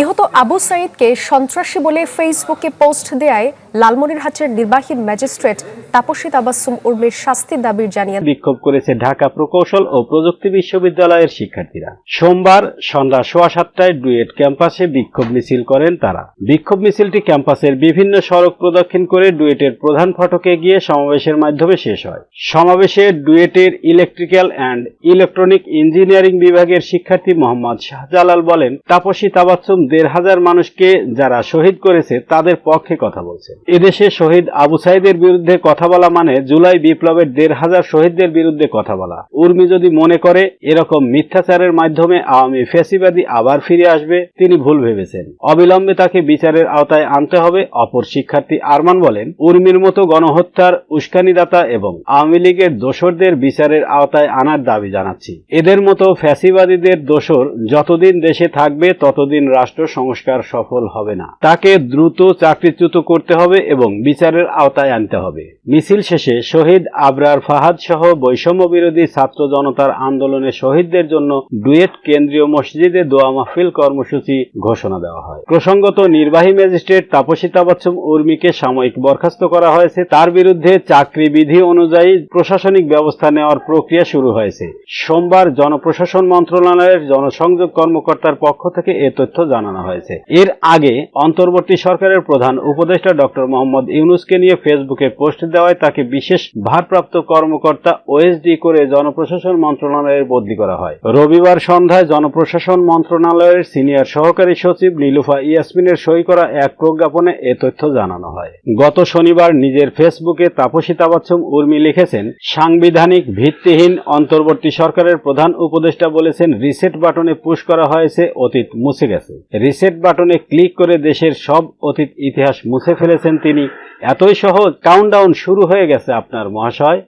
নিহত আবু সাইদকে সন্ত্রাসী বলে ফেসবুকে পোস্ট দেয় লালমনিরহাটের নির্বাহী ম্যাজিস্ট্রেট তাপসী তাবাসুম উর্মির শাস্তির দাবির জানিয়ে বিক্ষোভ করেছে ঢাকা প্রকৌশল ও প্রযুক্তি বিশ্ববিদ্যালয়ের শিক্ষার্থীরা। সোমবার সন্ধ্যা সোয়া সাতটায় ডুয়েট ক্যাম্পাসে বিক্ষোভ মিছিল করেন তারা। বিক্ষোভ মিছিলটি ক্যাম্পাসের বিভিন্ন সড়ক প্রদক্ষিণ করে ডুয়েটের প্রধান ফটকে গিয়ে সমাবেশের মাধ্যমে শেষ হয়। সমাবেশে ডুয়েটের ইলেকট্রিক্যাল অ্যান্ড ইলেকট্রনিক ইঞ্জিনিয়ারিং বিভাগের শিক্ষার্থী মোহাম্মদ শাহজালাল বলেন, তাপসী তাবাচ্চুম দেড় হাজার মানুষকে যারা শহীদ করেছে তাদের পক্ষে কথা বলছেন এদেশে শহীদ আবু সাইদের বিরুদ্ধে কথা বলা মানে জুলাই বিপ্লবের দেড় হাজার শহীদদের বিরুদ্ধে কথা বলা। উর্মি যদি মনে করে, এরকম মিথ্যাচারের মাধ্যমে আওয়ামী ফ্যাসিবাদী আবার ফিরে আসবে, তিনি ভুল ভেবেছেন। অবিলম্বে তাকে বিচারের আওতায় আনতে হবে, অপর শিক্ষার্থী আরমান বলেন, উর্মির মতো গণহত্যার উস্কানিদাতা এবং আওয়ামী লীগের দোসরদের বিচারের আওতায় আনার দাবি জানাচ্ছি। এদের মতো ফ্যাসিবাদীদের দোসর যতদিন দেশে থাকবে, ততদিন রাষ্ট্র সংস্কার সফল হবে না। তাকে দ্রুত চাকরিচ্যুত করতে হবে এবং বিচারের আওতায় আনতে হবে। মিছিল শেষে শহীদ আবরার ফাহাদ সহ বৈষম্য বিরোধী ছাত্র জনতার আন্দোলনে শহীদদের জন্য ডুয়েট কেন্দ্রীয় মসজিদে দোয়া মাহফিল কর্মসূচি ঘোষণা দেওয়া হয়। প্রসঙ্গত, নির্বাহী ম্যাজিস্ট্রেট তাপসী তাবাচ্চুম উর্মিকে সাময়িক বরখাস্ত করা হয়েছে। তার বিরুদ্ধে চাকরি বিধি অনুযায়ী প্রশাসনিক ব্যবস্থা নেওয়ার প্রক্রিয়া শুরু হয়েছে। সোমবার জনপ্রশাসন মন্ত্রণালয়ের জনসংযোগ কর্মকর্তার পক্ষ থেকে এ তথ্য জানানো হয়েছে। এর আগে অন্তর্বর্তী সরকারের প্রধান উপদেষ্টা ডক্টর মোহাম্মদ ইউনুসকে নিয়ে ফেসবুকে পোস্ট দেওয়ায় তাকে বিশেষ ভারপ্রাপ্ত কর্মকর্তা ওএসডি করে জনপ্রশাসন মন্ত্রণালয়ের বদলি করা হয়। রবিবার সন্ধ্যায় জনপ্রশাসন মন্ত্রণালয়ের সিনিয়র সহকারী সচিব নীলুফা ইয়াসমিনের সই করা এক প্রজ্ঞাপনে এ তথ্য জানানো হয়। গত শনিবার নিজের ফেসবুকে তাপসী তাবাচ্চুম উর্মি লিখেছেন, সাংবিধানিক ভিত্তিহীন অন্তর্বর্তী সরকারের প্রধান উপদেষ্টা বলেছেন, রিসেট বাটনে পুশ করা হয়েছে, অতীত মুছে গেছে। রিসেট বাটনে ক্লিক করে দেশের সব অতীত ইতিহাস মুছে ফেলেছেন তিনি। এতই সহজ কাউন্টডাউন শুরু হয়ে গেছে আপনার মহাশয়।